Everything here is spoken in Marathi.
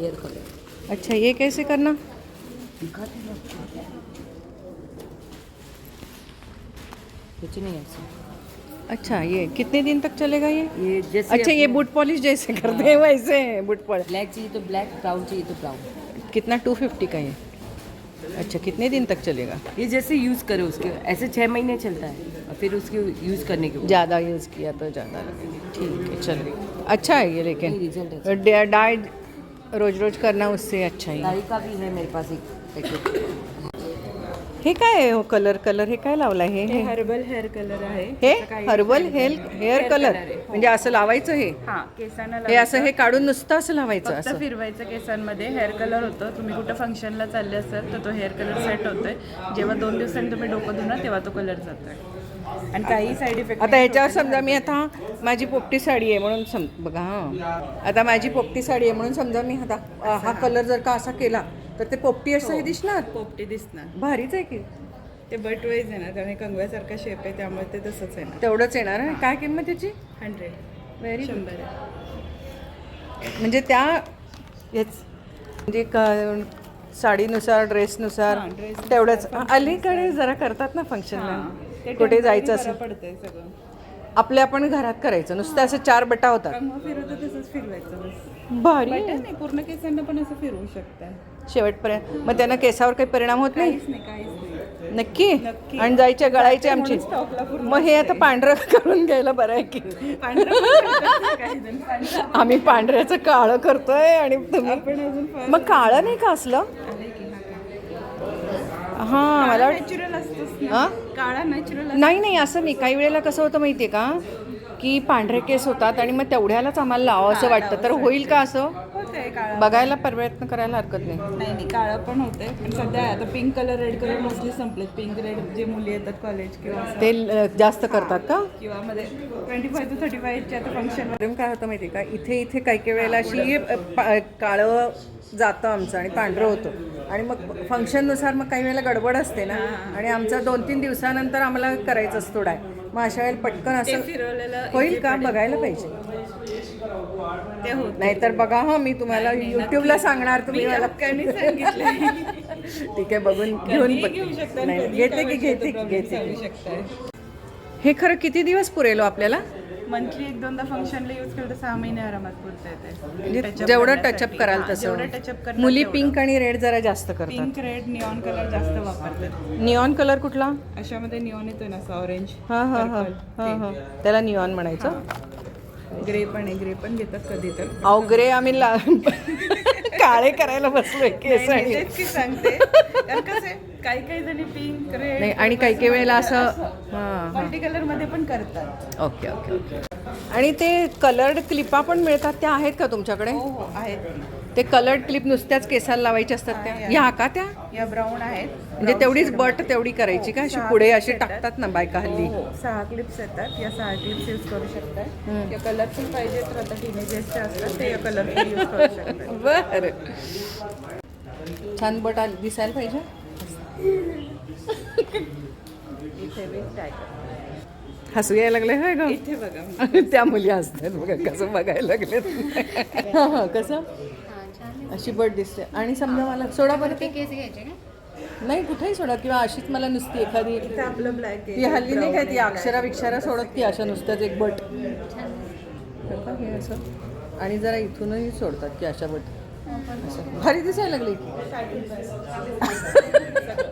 हेयर कलर अच्छा ये कैसे करना? कुछ नहीं ऐसा। अच्छा ये कितने दिन तक चलेगा ये? ये जैसे अच्छा ये बूट पॉलिश जैसे करते हैं। वैसे बूट पॉलिश ब्लैक चाहिए तो ब्लैक ब्राउन चाहिए तो ब्राउन कितना? टू फिफ्टी का ये। अच्छा कितने दिन तक चलेगा? ये जैसे यूज़ करो उसके ऐसे छः महीने चलता है और फिर उसके यूज़ करने के ज़्यादा यूज़ किया तो ज़्यादा लगेगा। ठीक है चलो। अच्छा है ये लेकिन। है। डाई रोज रोज करना उससे अच्छा ही का भी है मेरे पास एक पैकेट। हे काय आहे हो कलर कलर हे काय लावलाय? हे हे हर्बल हेअर कलर आहे. हे? हर्बल हेल हेअर कलर म्हणजे असं लावायचं हे? हा केसांना हे असं हे काढून नुसतं असं लावायचं फक्त असं? फिरवायचं केसांमध्ये. हेअर कलर होतं. तुम्ही कुठं फंक्शनला चालले असाल तर तो हेअर कलर सेट होतोय. जेव्हा दोन दिवसांनी तुम्ही डोकं धुणार तेव्हा तो कलर जातोय. आणि काही साईड इफेक्ट आता ह्याच्यावर समजा मी आता माझी पोपटी साडी आहे म्हणून सम बघा हां. आता माझी पोपटी साडी आहे म्हणून समजा मी आता हा कलर जर का असा केला तर ते पोपटी असं हे दिसणार? पोपटी दिसणार. भारीच आहे की. ते बट वाईज येणार कारण हे कंगव्यासारखा शेप आहे त्यामुळे ते तसंच येणार तेवढंच येणार आहे. काय किंमत त्याची? हंड्रेड व्हेरी शंभर आहे. म्हणजे त्या हेच म्हणजे का साडीनुसार ड्रेसनुसार हां, तेवढंच. अलीकडे जरा करतात ना फंक्शनला कुठे जायचं पडतंय सगळं. आपल्या आपण घरात करायचं. नुसतं असं चार बटा होतात. कंगवा फिरवतं तसंच फिरवायचं बस. भारी. नाही पूर्ण केसांना पण असं फिरवू शकता. शेवटपर्यंत. मग त्यांना केसावर काही परिणाम होत नाही? काहीच नाही काहीच नाही. नक्की? नक्की. आणि जायच्या गळायचे आमची. म्हणून stockला पूर्ण मग हे आता पांढरं करून घ्यायला बरं आहे की? पांढरं पण करतात काही जण. पांढरं आम्ही पांढऱ्याचं काळं करतोय आणि तुम्ही पण अजून फार मग काळं नाही का असलं? हा मला वाट- नॅचरल असतोच हा? ना काळा नॅचरल नाही नाही असं नाही काही वेळेला कसं होतं माहितीये का? की पांढरे केस होतात आणि मग तेवढ्यालाच आम्हाला लावावं असं वाटतं. तर होईल का असं? होतंय काळा. बघायला प्रयत्न करायला हरकत नाही. नाही नाही काळं पण होतंय. पण सध्या आता pink colour red colour mostly संपलेत. Pink red जे मुली येतात कॉलेज किंवा असं. ते ल- जास्त करतात का? किंवा मध्ये ट्वेंटी फाय टू थर्टी फायच्या आता फंक्शन प्रॉब्लेम काय होतं माहिती का? इथे इथे काही काही वेळेला अशी अ, पा- काळं जातं आमचं आणि पांढरं होतं. आणि मग फंक्शननुसार मग काही वेळेला गडबड असते ना. आणि आमचा दोन तीन दिवसानंतर आम्हाला करायचं असतो डाय. मग अशा वेळेला पटकन असं होईल का? बघायला पाहिजे. नाहीतर बघा हा मी तुम्हाला युट्यूबला सांगणार तुम्ही मला ठीक आहे बघून घेऊन घेते की घेते की घेते हे खरं किती दिवस पुरेलो आपल्याला? मंथली एक दोनदा फंक्शनला यूज केलं तर सहा महिने आरामात पुरता म्हणजे येते जेवढं टचअप कराल जेवढं तसं टचअप करणार मुली. पिंक आणि रेड जरा जास्त करतात. पिंक रेड निऑन कलर जास्त वापरतात. निऑन कलर कुठला? अशामध्ये निऑन येतोय ना असा ऑरेंज हा हा हा हा हा. त्याला निऑन म्हणायचं. ग्रे पण आहे ग्रे पण घेतात कधी तर अहो ग्रे आम्ही ला काळे करायला बसलोय केस नाही, आणि तेच की सांगते. कारण कसं आहे, काही काही जणी पिंक रेड नाही आणि काही काही वेळेला असं हां मल्टी कलरमध्ये पण करतात. Okay okay okay. आणि ते कलर्ड क्लिपा पण मिळतात त्या आहेत का तुमच्याकडे? हो हो आहेत. ते कलर्ड क्लिप नुसत्याच केसाला लावायच्या असतात त्या. ह्या का त्या? या ब्राऊन आहेत. म्हणजे तेवढीच बट तेवढी करायची का? अशी पुढे अशी टाकतात ना बायका हल्ली. हो, हो. सहा क्लिप्स येतात. या सहा क्लिप्स यूज करू शकताय. या कलरफुल पाहिजे तर आता टीनेजर्सचे असतात ते या कलरफुल यूज करू शकताय. बर. छान बट आली- दिसायला पाहिजे? इथे. हसू यायला लागले होय ग? इथे बघा. त्या मुली असतात बघा. कसं बघायला लागले हा हा कसं? अशी बट दिसते. आणि समजा मला सोडा बरं ते केस घ्यायचे का? नाही कुठेही सोडा किंवा अशीच मला नुसती एखादी इथे आपलं ब्लॅक ती हल्ली नाही काय ती अक्षरा विक्षरा सोडत ती अशा नुसत्याच एक बट. हो का? असं. आणि जरा इथूनही सोडतात की अशा बट. असं. भारी दिसायला लागली. की